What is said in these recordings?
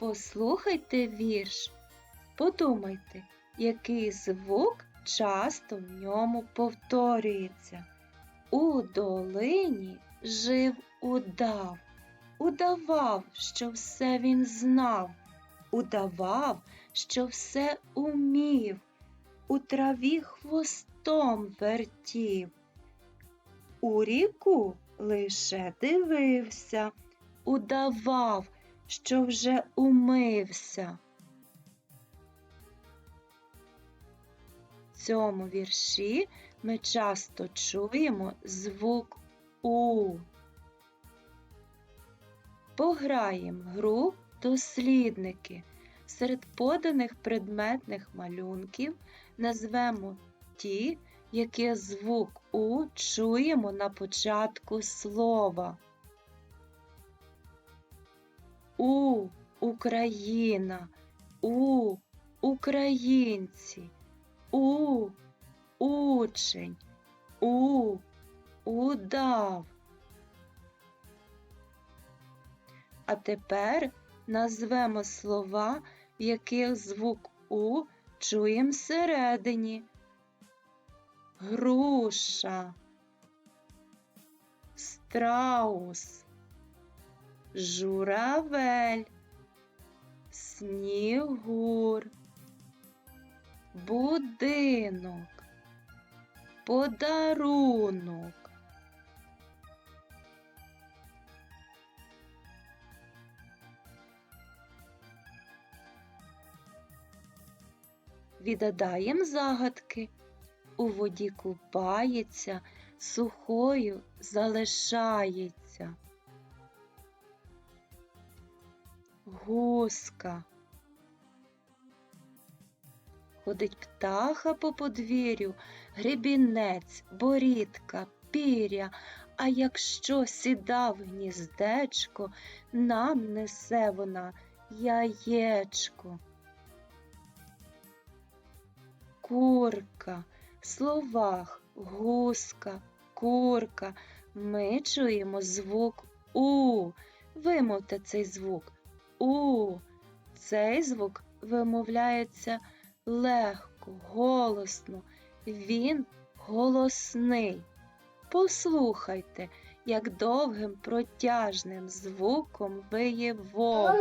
Послухайте вірш. Подумайте, який звук часто в ньому повторюється. У долині жив удав, удавав, що все він знав, удавав, що все умів, у траві хвостом вертів. У ріку лише дивився, удавав, що вже умився. В цьому вірші ми часто чуємо звук У. Пограємо гру дослідники. Серед поданих предметних малюнків назвемо ті, які звук У чуємо на початку слова. У Україна, У українці, У учень, У удав. А тепер назвемо слова, в яких звук У чуємо всередині. Груша, страус, журавель, снігур, будинок, подарунок. Відгадаєм загадки. У воді купається, сухою залишається. Гуска. Ходить птаха по подвір'ю, гребінець, борідка, піря, а якщо сіда в гніздечко, нам несе вона яєчко. Курка. В словах гуска, курка ми чуємо звук У. Вимовте цей звук У. Цей звук вимовляється легко, голосно. Він голосний. Послухайте, як довгим протяжним звуком виє вовк.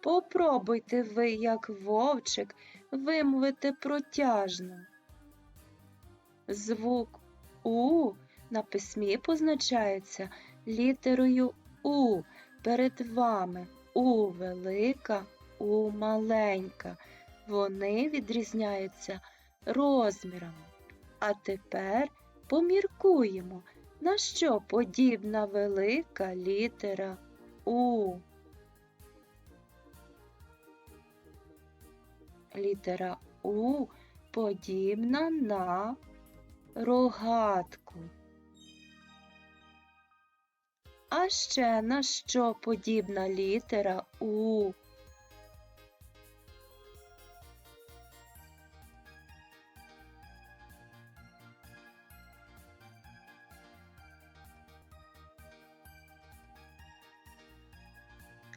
Попробуйте ви, як вовчик, вимовити протяжно. Звук У на письмі позначається літерою У перед вами У велика, У маленька. Вони відрізняються розмірами. А тепер поміркуємо, на що подібна велика літера У. Літера У подібна на рогатку. А ще на що подібна літера У?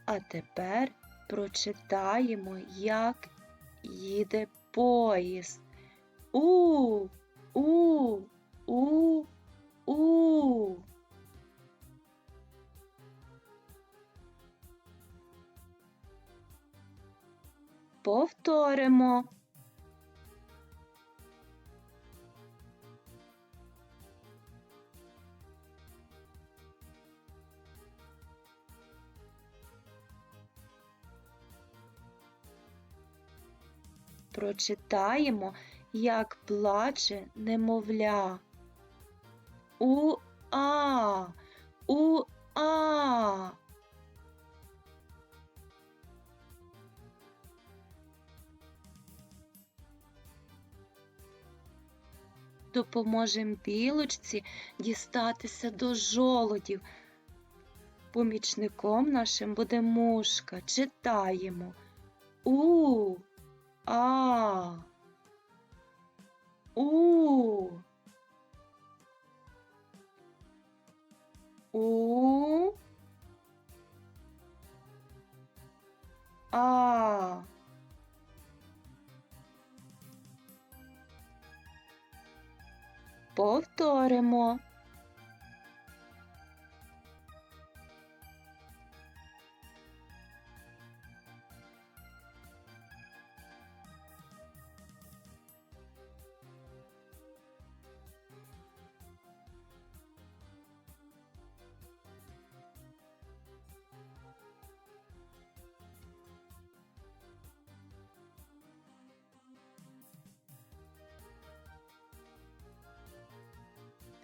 А тепер прочитаємо, як їде поїзд. У, у, у, у. Повторимо. Прочитаємо, як плаче немовля. У-а, у-а. Допоможем білочці дістатися до жолодів. Помічником нашим буде мушка. Читаємо. У. Повторимо.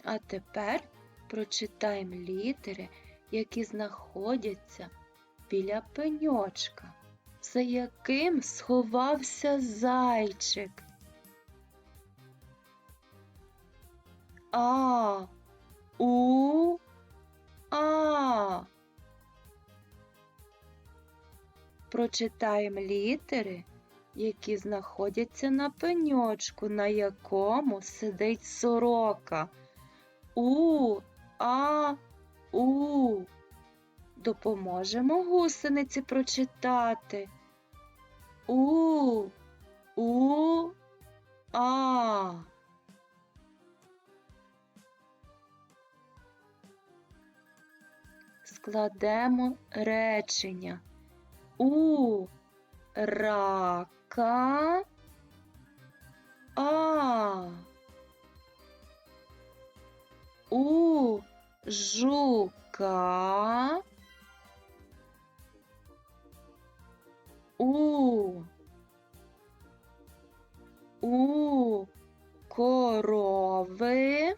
А тепер прочитаємо літери, які знаходяться біля пеньочка, за яким сховався зайчик. А, У, А. Прочитаємо літери, які знаходяться на пеньочку, на якому сидить сорока. У, а, у. Допоможемо гусениці прочитати. У, у, а. Складемо речення. У рака а. У жука. У. У корови.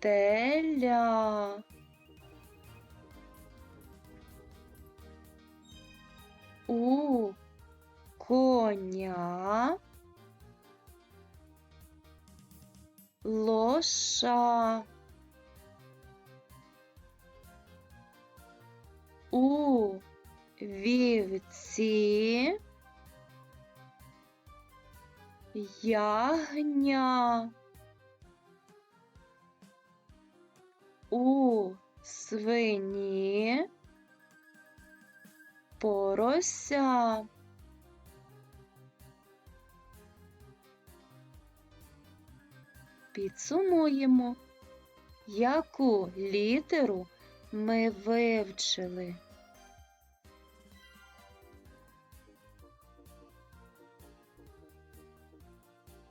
Теля. У коня лоша. У вівці ягня. У свині порося Підсумуємо, яку літеру ми вивчили.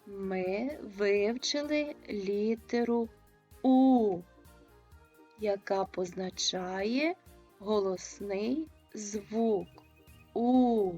Ми вивчили літеру У, яка позначає голосний звук У.